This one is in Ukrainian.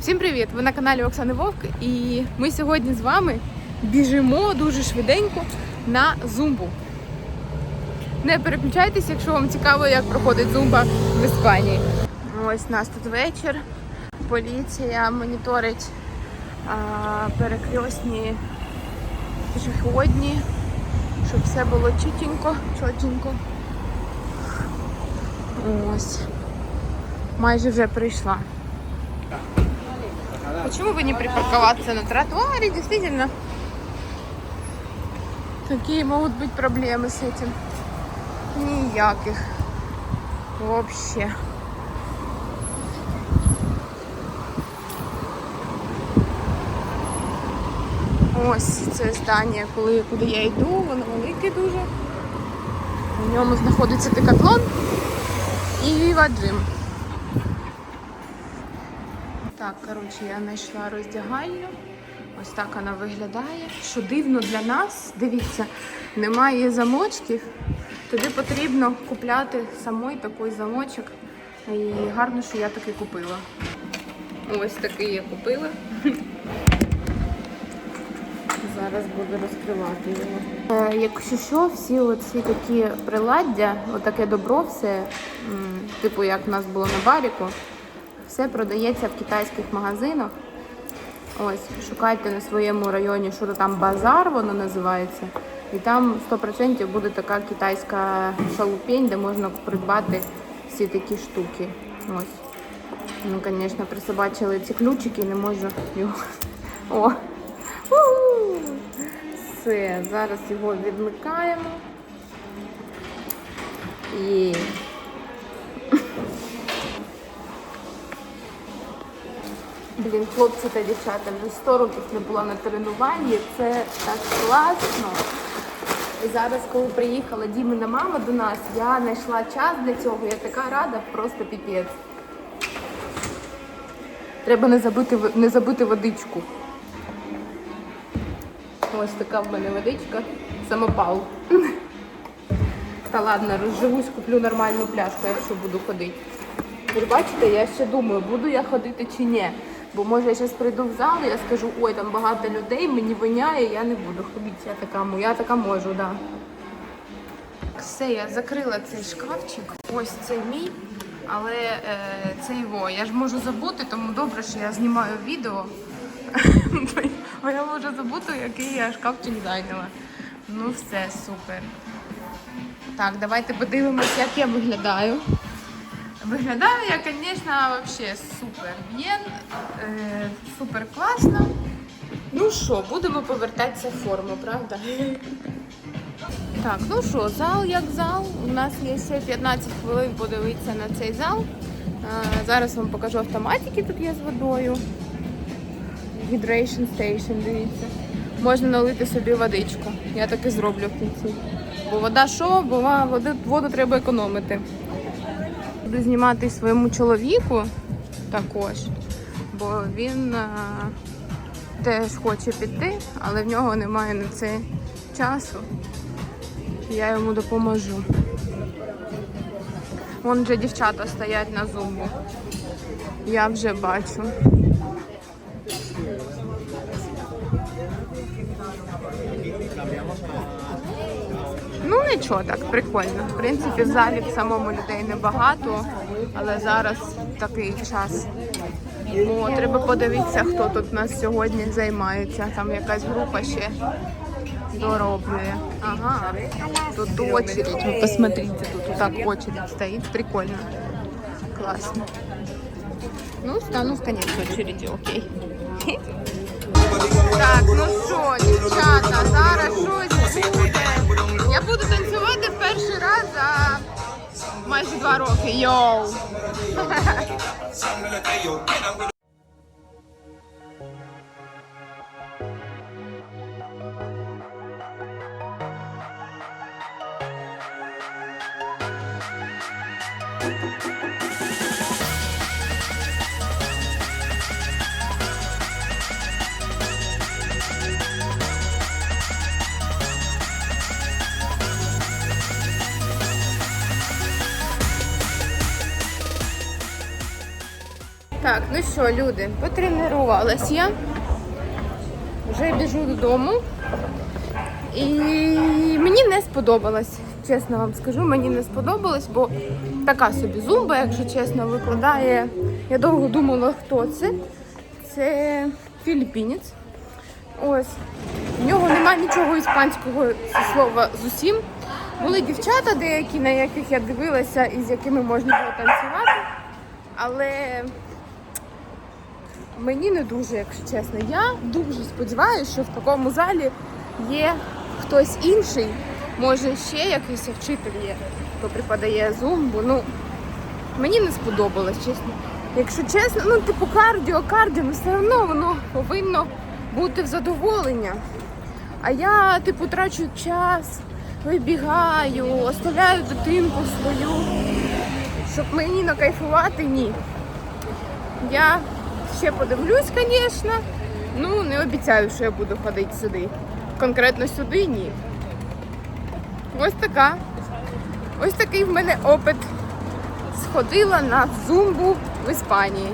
Всім привіт! Ви на каналі Оксани Вовк і ми сьогодні з вами біжимо дуже швиденько на зумбу. Не переключайтесь, якщо вам цікаво, як проходить зумба в Іспанії. Ось нас тут вечір. Поліція моніторить а, перекресні пішохідні, щоб все було чітенько, чотенько. Ось. Майже вже прийшла. Почему бы не припарковаться на тротуаре? Действительно, какие могут быть проблемы с этим? Ніяких. Вообще. Ось це здання, коли, куди я йду, воно велике дуже. В ньому знаходиться декатлон і Viva Gym. Так, коротше, я знайшла роздягальню. Ось так вона виглядає. Що дивно для нас, дивіться, немає замочків. Тобі потрібно купляти самой такий замочок. І гарно, що я таки купила. Ось такий я купила. Зараз буду розкривати його. Е, якщо що, всі оці такі приладдя, отаке добро, все, типу як в нас було на баріку, все продається в китайських магазинах. Ось, шукайте на своєму районі, що то там базар, воно називається. І там 100% буде така китайська шалупень, де можна придбати всі такі штуки. Ось. Ну, звісно, присобачили ці ключики, не можу його. О! Все, зараз його відмикаємо. І Блін, хлопці та дівчата, вже 100 років не була на тренуванні. Це так класно. І зараз, коли приїхала Дімина мама до нас, я знайшла час для цього. Я така рада, просто піпець. Треба не забути, не забути водичку. Ось така в мене водичка. Самопал. Та ладно, розживусь, куплю нормальну пляшку, якщо буду ходити. Бачите, я ще думаю, буду я ходити чи ні. Бо може я зараз прийду в зал я скажу, ой, там багато людей, мені воняє, я не буду ходити. Я така, я така можу, так. Да. Все, я закрила цей шкафчик. Ось це мій. Але е, це його. Я ж можу забути, тому добре, що я знімаю відео. Бо я можу забути, який я шкафчик зайняла. Ну все, супер. Так, давайте подивимось, як я виглядаю. Виглядаю я, звісно, вообще супер. Б'єн, е, супер класно. Ну що, будемо повертатися в форму, правда? Так, ну що, зал як зал. У нас є ще 15 хвилин подивитися на цей зал. Е, зараз вам покажу автоматики, тут є з водою. Hydration Station, дивіться. Можна налити собі водичку. Я так і зроблю в кінці. Бо вода що? Бо воду треба економити. Буду знімати своєму чоловіку також, бо він а, теж хоче піти, але в нього немає на це часу. Я йому допоможу. Вон вже дівчата стоять на зумбу. Я вже бачу. Ну нічого так, прикольно. В принципі, в залі в самому людей небагато, але зараз такий час. О, треба подивитися, хто тут у нас сьогодні займається. Там якась група ще дороблює. Ага, тут очередь. Ви посмотрите, тут так очередь стоїть. Прикольно. Класно. Ну, стану в конец очереди, окей. Так, ну майже два Так, ну що, люди, потренувалась я. Вже біжу додому. І мені не сподобалось, чесно вам скажу, мені не сподобалось, бо така собі зумба, якщо чесно, викладає. Я довго думала, хто це. Це філіппінець. Ось. В нього нема нічого іспанського слова з усім. Були дівчата деякі, на яких я дивилася і з якими можна було танцювати. Але мені не дуже, якщо чесно. Я дуже сподіваюся, що в такому залі є хтось інший, може ще якийсь вчитель є, хто преподає зумбу. Ну, мені не сподобалось, чесно. Якщо чесно, ну типу кардіо, кардіо, ну все одно воно повинно бути в задоволення. А я, типу, трачу час, вибігаю, оставляю дитинку свою, щоб мені накайфувати, ні. Я ще подивлюсь, звісно. Ну, не обіцяю, що я буду ходити сюди. Конкретно сюди ні. Ось така. Ось такий в мене опит. Сходила на зумбу в Іспанії.